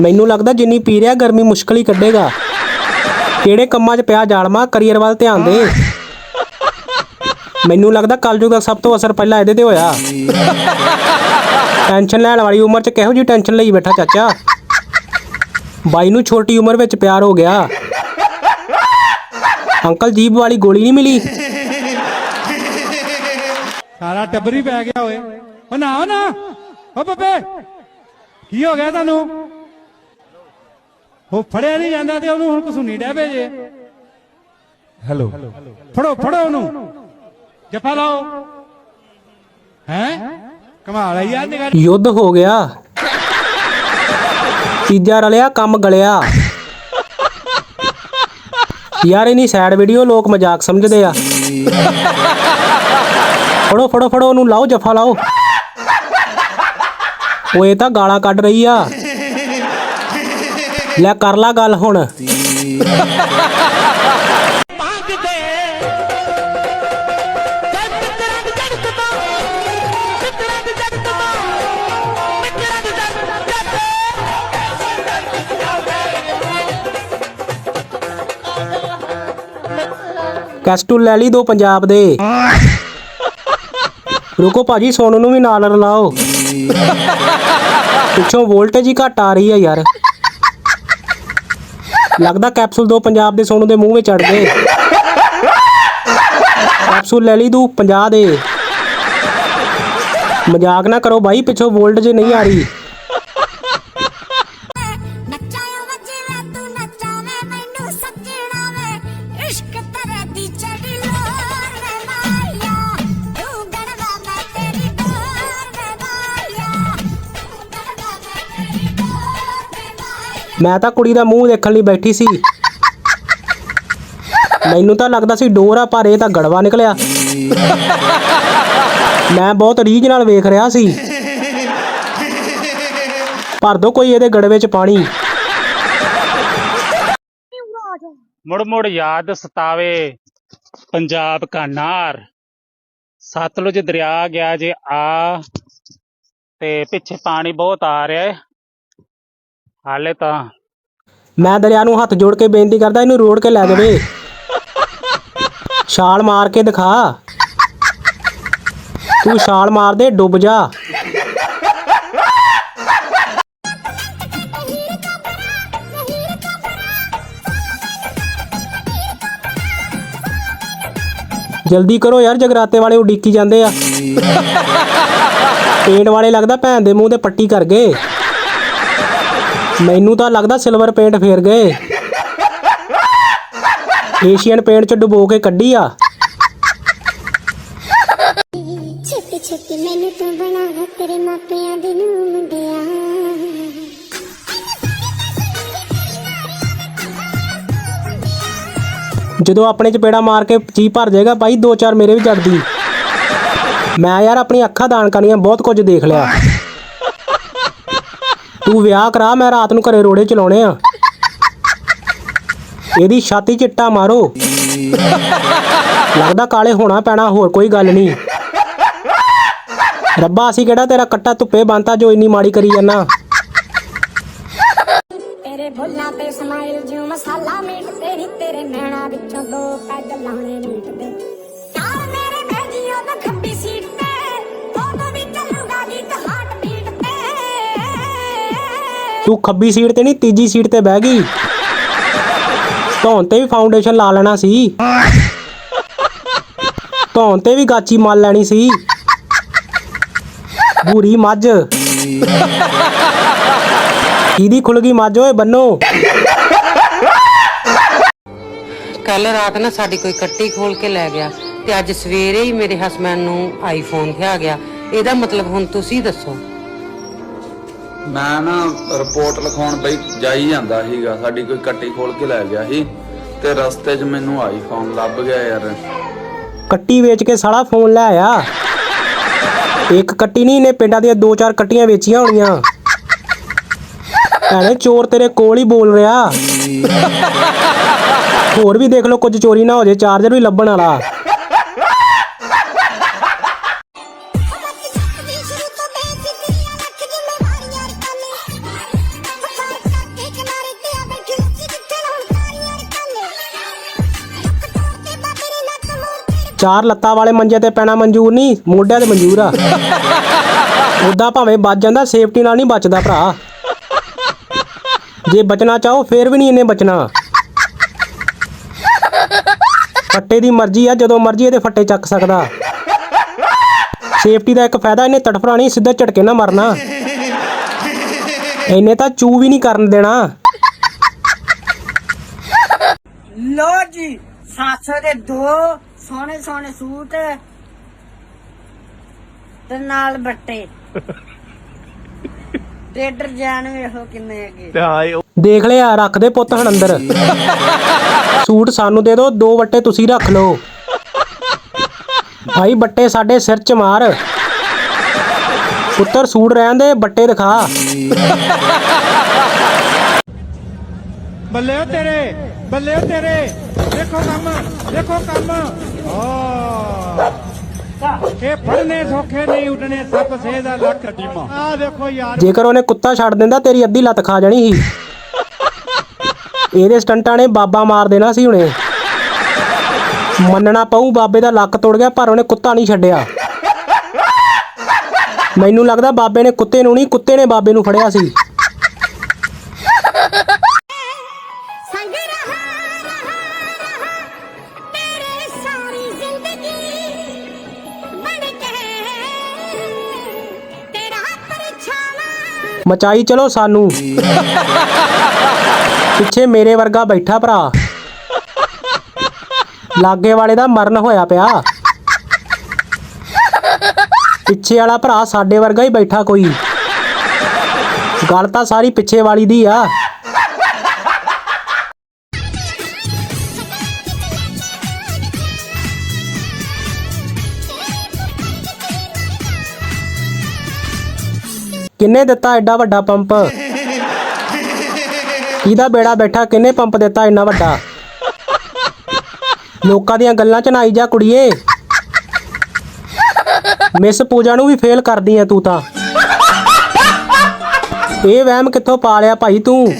ਮੈਨੂੰ ਲੱਗਦਾ ਜਿੰਨੀ ਪੀ ਰਿਹਾ, ਗਰਮੀ ਮੁਸ਼ਕਲ ਹੀ ਕੱਢੇਗਾ। ਕਿਹੜੇ ਕੰਮਾਂ 'ਚ ਪਿਆ ਜਾਲਮਾ ਕਰੀਅਰ ਵੱਲ ਧਿਆਨ ਦੇ। ਮੈਨੂੰ ਲੱਗਦਾ ਕਲਯੁਗ ਦਾ ਸਭ ਤੋਂ ਅਸਰ ਪਹਿਲਾਂ ਇਹਦੇ ਤੇ ਹੋਇਆ। ਟੈਨਸ਼ਨ ਲੈਣ ਵਾਲੀ ਉਮਰ 'ਚ ਕਿਹੋ ਜਿਹੀ ਟੈਨਸ਼ਨ ਲਈ ਬੈਠਾ ਚਾਚਾ? ਬਾਈ ਨੂੰ ਛੋਟੀ ਉਮਰ ਵਿੱਚ ਪਿਆਰ ਹੋ ਗਿਆ। ਅੰਕਲ ਜੀਬ ਵਾਲੀ ਗੋਲੀ ਨਹੀਂ ਮਿਲੀ। ਸਾਰਾ ਟੱਬਰ ਪੈ ਗਿਆ ਓਏ। ਓ ਨਾ ਓ ਨਾ। ਓ ਬੱਬੇ, ਕੀ ਹੋ ਗਿਆ ਤੁਹਾਨੂੰ? ਉਹ ਫੜਿਆ ਨਹੀਂ ਜਾਂਦਾ ਤੇ ਉਹਨੂੰ ਹੁਣ ਕਸੂਨੀ ਡੈ ਭੇਜੇ ਹੈਲੋ। ਫੜੋ ਫੜੋ ਉਹਨੂੰ। ਜਫਾ ਲਾਓ। ਹੈ? ਕਮਾਲ ਹੈ ਯਾਰ ਨਿਗਾਹ ਯੁੱਧ ਹੋ ਗਿਆ। ਤੀਜਾ ਰਲਿਆ ਕੰਮ ਗਲਿਆ। ਯਾਰ ਇਨੀ ਸੈਡ ਵੀਡੀਓ ਲੋਕ ਮਜ਼ਾਕ ਸਮਝਦੇ ਆ। ਫੜੋ ਫੜੋ ਫੜੋ ਉਹਨੂੰ ਲਾਓ ਜਫਾ ਲਾਓ। ਉਹ ਇਹ ਤਾਂ ਗਾਲਾਂ ਕੱਢ ਰਹੀ ਆ। ਲੈ ਕਰ ਲਾ ਗੱਲ ਹੁਣ। ਕੈਸਟੂ ਲੈ ਲਈ ਦੋ ਪੰਜਾਬ ਦੇ। ਰੁਕੋ ਭਾਜੀ, ਸੋਨੂ ਨੂੰ ਵੀ ਨਾਲ ਰਲਾਓ। ਪਿੱਛੋਂ ਵੋਲਟੇਜ ਹੀ ਘਟ ਆ ਰਹੀ ਹੈ ਯਾਰ। ਲੱਗਦਾ ਕੈਪਸੂਲ ਦੋ ਪੰਜਾਬ ਦੇ ਸੋਨੂੰ ਦੇ ਮੂੰਹ ਵਿੱਚ ਚੜ ਗਏ। ਕੈਪਸੂਲ ਲੈ ਲਈ ਤੂੰ 50 ਦੇ। ਮਜ਼ਾਕ ਨਾ ਕਰੋ ਭਾਈ ਪਿੱਛੋਂ ਵੋਲਟੇਜ ਨਹੀਂ ਆ ਰਹੀ। ਮੈਂ ਤਾਂ ਕੁੜੀ ਦਾ ਮੂੰਹ ਦੇਖਣ ਲਈ ਬੈਠੀ ਸੀ। ਮੈਨੂੰ ਤਾਂ ਲੱਗਦਾ ਸੀ ਡੋਰ ਆ ਪਰ ਇਹ ਤਾਂ ਗੜਵਾ ਨਿਕਲਿਆ। ਮੈਂ ਬਹੁਤ ਰੀਝ ਨਾਲ ਵੇਖ ਰਿਹਾ ਸੀ। ਭਰ ਦੋ ਕੋਈ ਇਹਦੇ ਗੜਵੇ 'ਚ ਪਾਣੀ। ਮੁੜ ਮੁੜ ਯਾਦ ਸਤਾਵੇ ਪੰਜਾਬ ਕਾ ਨਾਰ ਸਤਲੁਜ ਦਰਿਆ ਗਿਆ ਜੇ ਆ ਤੇ ਪਿੱਛੇ ਪਾਣੀ ਬਹੁਤ ਆ ਰਿਹਾ ਹੈ ਹਾਲੇ ਤਾਂ। ਮੈਂ ਦਰਿਆ ਨੂੰ ਹੱਥ ਜੋੜ ਕੇ ਬੇਨਤੀ ਕਰਦਾ, ਇਹਨੂੰ ਰੋੜ ਕੇ ਲੈ ਜਾਵੇ। ਛਾਲ ਮਾਰ ਕੇ ਦਿਖਾ। ਤੂੰ ਛਾਲ ਮਾਰ ਦੇ ਡੁੱਬ ਜਾ। ਜਲਦੀ ਕਰੋ ਯਾਰ, ਜਗਰਾਤੇ ਵਾਲੇ ਉਡੀਕੀ ਜਾਂਦੇ ਆ। ਪੇਂਟ ਵਾਲੇ ਲੱਗਦਾ ਭੈਣ ਦੇ ਮੂੰਹ ਤੇ ਪੱਟੀ ਕਰ ਗਏ। ਮੈਨੂੰ ਤਾਂ ਲੱਗਦਾ ਸਿਲਵਰ ਪੇਂਟ ਫੇਰ ਗਏ। ਏਸ਼ੀਅਨ ਪੇਂਟ ਚ ਡੁਬੋ ਕੇ ਕੱਢੀ ਆ। ਛੇਤੀ ਛੇਤੀ ਮੈਨੂੰ ਤੂੰ ਬਣਾ ਤੇਰੇ ਮਾਪਿਆਂ ਦੇ ਨੂੰ ਮੁੰਡਿਆ। ਜਦੋਂ ਆਪਣੇ ਚਪੇੜਾ ਮਾਰ ਕੇ ਚੀ ਭਰ ਜਾਏਗਾ ਬਾਈ ਦੋ ਚਾਰ ਮੇਰੇ ਵੀ ਚੜਦੀ ਮੈਂ ਯਾਰ ਆਪਣੀ ਅੱਖਾਂ ਦਾਨ ਕਰਨੀਆਂ ਬਹੁਤ ਕੁਝ ਦੇਖ ਲਿਆ। ਤੂੰ ਵਿਆਹ ਕਰਾ, ਮੈਂ ਰਾਤ ਨੂੰ ਘਰੇ ਰੋੜੇ ਚਲਾਉਣੇ ਆ। ਇਹਦੀ ਛਾਤੀ ਚਿੱਟਾ ਮਾਰੋ। ਲੱਗਦਾ ਕਾਲੇ ਹੋਣਾ ਪੈਣਾ, ਹੋਰ ਕੋਈ ਗੱਲ ਨਹੀਂ। ਰੱਬਾ, ਅਸੀਂ ਕਿਹੜਾ ਤੇਰਾ ਕੱਟਾ ਧੁੱਪੇ ਬੰਤਾ ਜੋ ਇੰਨੀ ਮਾੜੀ ਕਰੀ ਜਾਂਦਾ ਤੇਰੇ ਬੁੱਲਾਂ ਤੇ ਸਮਾਈਲ ਜਿਉ ਮਸਾਲਾ ਮੀਟ, ਤੇਰੀ ਤੇਰੇ ਨੈਣਾ ਵਿੱਚੋਂ ਦੋ ਪੈਗ ਲਾਉਣੇ ਮੀਟ ਤੂੰ ਖੱਬੀ ਸੀਟ ਤੇ ਨਹੀਂ, ਤੀਜੀ ਸੀਟ ਤੇ ਬਹਿ ਗਈ। ਧੌਣ ਤੇ ਵੀ ਫਾਊਂਡੇਸ਼ਨ ਲਾ ਲੈਣਾ ਸੀ। ਧੌਣ ਤੇ ਵੀ ਗਾਚੀ ਮਲ ਲੈਣੀ ਸੀ। ਬੂਰੀ ਮੱਝ। ਕਿਹਦੀ ਖੁੱਲ ਗਈ ਮੱਝ, ਓਏ ਬੰਨੋ। ਕੱਲ ਰਾਤ ਨਾ ਸਾਡੀ ਕੋਈ ਕੱਟੀ ਖੋਲ ਕੇ ਲੈ ਗਿਆ ਤੇ ਅੱਜ ਸਵੇਰੇ ਹੀ ਮੇਰੇ ਹਸਬੰਡ ਨੂੰ ਆਈਫੋਨ ਥਿਆ ਗਿਆ। ਇਹਦਾ ਮਤਲਬ ਹੁਣ ਤੁਸੀਂ ਦੱਸੋ। ਮੈਂ ਨਾ ਰਿਪੋਰਟ ਲਿਖਾਉਣ ਬਈ ਜਾਈ ਜਾਂਦਾ ਸੀਗਾ, ਸਾਡੀ ਕੋਈ ਕੱਟੀ ਖੋਲ ਕੇ ਲੈ ਗਿਆ ਸੀ ਤੇ ਰਸਤੇ 'ਚ ਮੈਨੂੰ ਆਈਫੋਨ ਲੱਭ ਗਿਆ ਯਾਰ। ਕੱਟੀ ਵੇਚ ਕੇ ਸਾਲਾ ਫੋਨ ਲੈ ਆਇਆ। ਇੱਕ ਕੱਟੀ ਨਹੀਂ, ਇਹਨੇ ਪਿੰਡਾਂ ਦੀਆਂ ਦੋ ਚਾਰ ਕੱਟੀਆਂ ਵੇਚੀਆਂ ਹੋਣੀਆਂ। ਭੈਣੇ, ਚੋਰ ਤੇਰੇ ਕੋਲ ਹੀ ਬੋਲ ਰਿਹਾ। ਹੋਰ ਵੀ ਦੇਖ ਲਓ, ਕੁਝ ਚੋਰੀ ਨਾ ਹੋ ਜੇ ਚਾਰਜਰ ਵੀ ਲੱਭਣ ਵਾਲਾ। ਚਾਰ ਲੱਤਾਂ ਵਾਲੇ ਮੰਜੇ ਤੇ ਪੈਣਾ ਮਨਜ਼ੂਰ ਨਹੀਂ, ਮੋਢਿਆਂ ਤੇ ਮਨਜ਼ੂਰ ਆ। ਉਦਾਂ ਭਾਵੇਂ ਬਚ ਜਾਂਦਾ ਸੇਫਟੀ ਨਾਲ ਨਹੀਂ ਬਚਦਾ ਭਰਾ। ਜੇ ਬਚਣਾ ਚਾਹੋ, ਫੇਰ ਵੀ ਨਹੀਂ ਇਹਨੇ ਬਚਣਾ। ਫੱਟੇ ਦੀ ਮਰਜ਼ੀ ਆ, ਜਦੋਂ ਮਰਜ਼ੀ ਇਹਦੇ ਫੱਟੇ ਚੱਕ ਸਕਦਾ। ਸੇਫਟੀ ਦਾ ਇੱਕ ਫਾਇਦਾ, ਇਹਨੇ ਤੜਫਣਾ ਨਹੀਂ, ਸਿੱਧਾ ਝਟਕੇ ਨਾ ਮਰਨਾ। ਇਹਨੇ ਤਾਂ ਚੂ ਵੀ ਨਹੀਂ ਕਰਨ ਦੇਣਾ। ਲੋ ਜੀ, ਸੱਸ ਦੇ ਦੋ ਸੋਹਣੇ ਸੋਹਣੇ ਸੂਟ ਤੇ ਨਾਲ ਬੱਟੇ। ਤੇ ਡਿਜ਼ਾਈਨ ਵੇਖੋ ਕਿੰਨੇ ਹੈਗੇ। ਦੇਖ ਲਿਆ ਰੱਖ ਦੇ ਪੁੱਤ ਹਣ ਅੰਦਰ। ਸੂਟ ਸਾਨੂੰ ਦੇ ਦਿਓ ਦੋ ਵੱਟੇ ਤੁਸੀਂ ਰੱਖ ਲਓ। ਭਾਈ ਬੱਟੇ ਸਾਡੇ ਸਿਰ 'ਚ ਮਾਰ। ਪੁੱਤਰ ਸੂਟ ਰਹਿਣ ਦੇ ਬੱਟੇ ਦਿਖਾ। ਬੱਲੇ ਓ ਤੇਰੇ। ਬੱਲੇ ਤੇਰੇ। ਦੇਖੋ ਕੰਮ ਦੇਖੋ ਕੰਮ। ਆ ਫੜਨੇ ਸੌਖੇ ਨਹੀਂ ਉੱਡਣੇ ਸੱਪ ਸੇ ਦਾ ਲੱਖ ਟੀਮਾ ਆ ਦੇਖੋ ਯਾਰ। ਜੇਕਰ ਉਹਨੇ ਕੁੱਤਾ ਛੱਡ ਦਿੰਦਾ, ਤੇਰੀ ਅੱਧੀ ਲੱਤ ਖਾ ਜਾਣੀ ਸੀ। ਇਹਦੇ ਸਟੰਟਾਂ ਨੇ ਬਾਬਾ ਮਾਰ ਦੇਣਾ ਸੀ ਹੁਣੇ। ਮੰਨਣਾ ਪਊ, ਬਾਬੇ ਦਾ ਲੱਕ ਤੋੜ ਗਿਆ, ਪਰ ਉਹਨੇ ਕੁੱਤਾ ਨਹੀਂ ਛੱਡਿਆ। ਮੈਨੂੰ ਲੱਗਦਾ ਬਾਬੇ ਨੇ ਕੁੱਤੇ ਨੂੰ ਨਹੀਂ, ਕੁੱਤੇ ਨੇ ਬਾਬੇ ਨੂੰ ਫੜਿਆ ਸੀ। ਮਚਾਈ ਚਲੋ ਸਾਨੂੰ। ਪਿੱਛੇ ਮੇਰੇ ਵਰਗਾ ਬੈਠਾ ਭਰਾ। ਲਾਗੇ ਵਾਲੇ ਦਾ ਮਰਨ ਹੋਇਆ ਪਿਆ। ਪਿੱਛੇ ਵਾਲਾ ਭਰਾ ਸਾਡੇ ਵਰਗਾ ਹੀ ਬੈਠਾ ਕੋਈ। ਗੱਲ ਤਾਂ ਸਾਰੀ ਪਿੱਛੇ ਵਾਲੀ ਦੀ ਆ। ਕਿੰਨੇ ਦਿੱਤਾ ਐਡਾ ਵੱਡਾ ਪੰਪ? ਕਿਹਦਾ ਬੇੜਾ ਬੈਠਾ, ਕਿੰਨੇ ਪੰਪ ਦਿੱਤਾ ਇੰਨਾ ਵੱਡਾ? ਲੋਕਾਂ ਦੀਆਂ ਗੱਲਾਂ ਚ ਨਾਈ ਜਾ ਕੁੜੀਏ। ਮਿਸ ਪੂਜਾ ਨੂੰ ਵੀ ਫੇਲ ਕਰਦੀ ਐ ਤੂੰ ਤਾਂ। ਇਹ ਵਹਿਮ ਕਿੱਥੋਂ ਪਾ ਲਿਆ ਭਾਈ ਤੂੰ?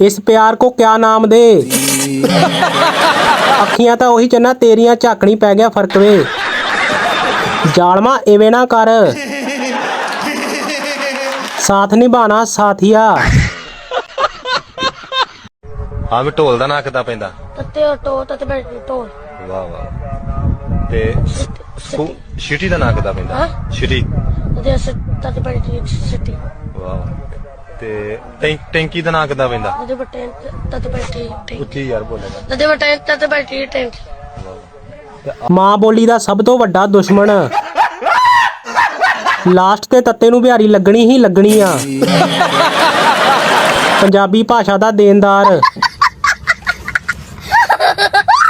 ਇਸ ਪਿਆਰ ਕੋ ਕਿਆ ਨਾਮ ਦੇ? ਅੱਖੀਆਂ ਤਾਂ ਉਹੀ ਚੰਨਾ ਤੇਰੀਆਂ ਝਾਕਣੀ ਪੈ ਗਿਆ ਫ਼ਰਕ ਵੇ। ਜਾਲਮਾ ਐਵੇਂ ਨਾ ਕਰ। ਸਾਥ ਨਿਭਾਣਾ ਸਾਥੀਆ। ਹਾਂ ਵੀ ਢੋਲ ਦਾ ਨਾਂ ਕਿੱਦਾਂ ਪੈਂਦਾ ਤੱਤੇ ਟੋ ਤੱਤੇ ਬੈਠੇ ਢੋਲ। ਵਾਹ ਵਾਹ। ਤੇ ਸਿਟੀ। ਦਾ ਨਾਂ ਕਿੱਦਾਂ ਪੈਂਦਾ ਸਿਟੀ। ਤੇ ਤੱਤੇ ਬੈਠੇ ਸਿੱਟੀ। ਵਾਹ ਵਾਹ। ਤੇ ਟੈਂ- ਟੈਂਕੀ ਦਾ ਨਾਂ ਕਿੱਦਾਂ ਪੈਂਦਾ? ਤੱਤੇ ਬੈਠੇ ਤੱਤੇ ਬੈਠੇ ਉੱਚੀ ਯਾਰ ਬੋਲੇਗਾ ਬੈਠੇ ਟੈਂਟ ਮਾਂ ਬੋਲੀ ਦਾ ਸਭ ਤੋਂ ਵੱਡਾ ਦੁਸ਼ਮਣ। ਲਾਸਟ ਤੇ ਤੱਤੇ ਨੂੰ ਬਿਹਾਰੀ ਲੱਗਣੀ ਹੀ ਲੱਗਣੀ ਆ। ਪੰਜਾਬੀ ਭਾਸ਼ਾ ਦਾ ਦੇਣਦਾਰ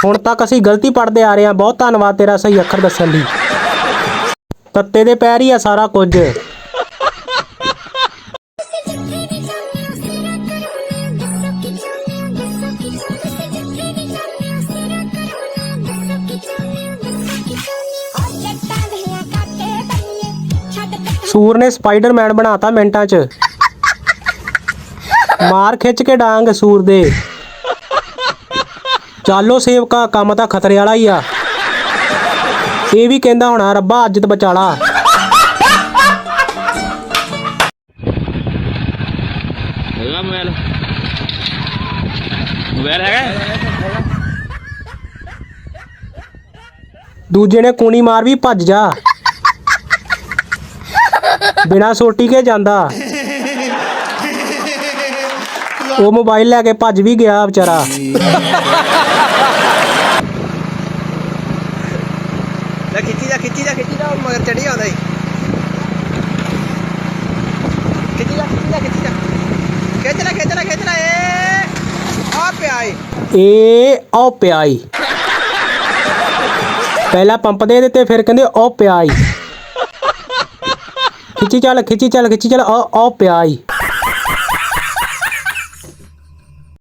ਹੁਣ ਤੱਕ ਅਸੀਂ ਗਲਤੀ ਪੜਦੇ ਆ ਰਹੇ ਹਾਂ। ਬਹੁਤ ਧੰਨਵਾਦ ਤੇਰਾ ਸਹੀ ਅੱਖਰ ਦੱਸਣ ਲਈ। ਤੱਤੇ ਦੇ ਪੈਰ ਹੀ ਆ ਸਾਰਾ ਕੁਝ। ਸੂਰ ਨੇ ਸਪਾਈਡਰਮੈਨ ਬਣਾਤਾ ਮਿੰਟਾਂ 'ਚ। ਮਾਰ ਖਿੱਚ ਕੇ ਡਾਂਗ ਸੂਰ ਦੇ। ਚਾਲੋ ਸੇਵਕਾ ਕੰਮ ਤਾਂ ਖਤਰੇ ਵਾਲਾ ਹੀ ਆ। ਇਹ ਵੀ ਕਹਿੰਦਾ ਹੋਣਾ ਰੱਬਾ ਅੱਜ ਤੇ ਬਚਾਲਾ ਹੈਗਾ ਮੋਬਾਈਲ? ਮੋਬਾਈਲ ਹੈਗਾ? ਦੂਜੇ ਨੇ ਕੂਣੀ ਮਾਰ ਵੀ ਭੱਜ ਜਾ। ਬਿਨਾ ਸੋਟੀ ਕੇ ਜਾਂਦਾ। ਉਹ ਮੋਬਾਈਲ ਲੈ ਕੇ ਭੱਜ ਵੀ ਗਿਆ ਵਿਚਾਰਾ। ਲੈ ਖਿੱਚੀ ਜਾ ਖਿੱਚੀ ਜਾ ਖਿੱਚੀ ਜਾ ਮਗਰ ਚੜੀ ਆਉਂਦਾ ਈ ਖਿੱਚੀ ਜਾ ਖਿੱਚੀ ਜਾ ਖਿੱਚੀ ਜਾ। ਖਿੱਚ ਲੈ ਖਿੱਚ ਲੈ ਖਿੱਚ ਲੈ ਏ। ਆ ਪਿਆ ਏ ਉਹ ਪਿਆਈ। ਪਹਿਲਾਂ ਪੰਪ ਦੇ ਦਿੱਤੇ ਫਿਰ ਕਹਿੰਦੇ ਉਹ ਪਿਆਈ। ਖਿੱਚੀ ਚੱਲ ਖਿੱਚੀ ਚੱਲ ਖਿੱਚੀ ਚੱਲ ਉਹ ਉਹ ਪਿਆਈ।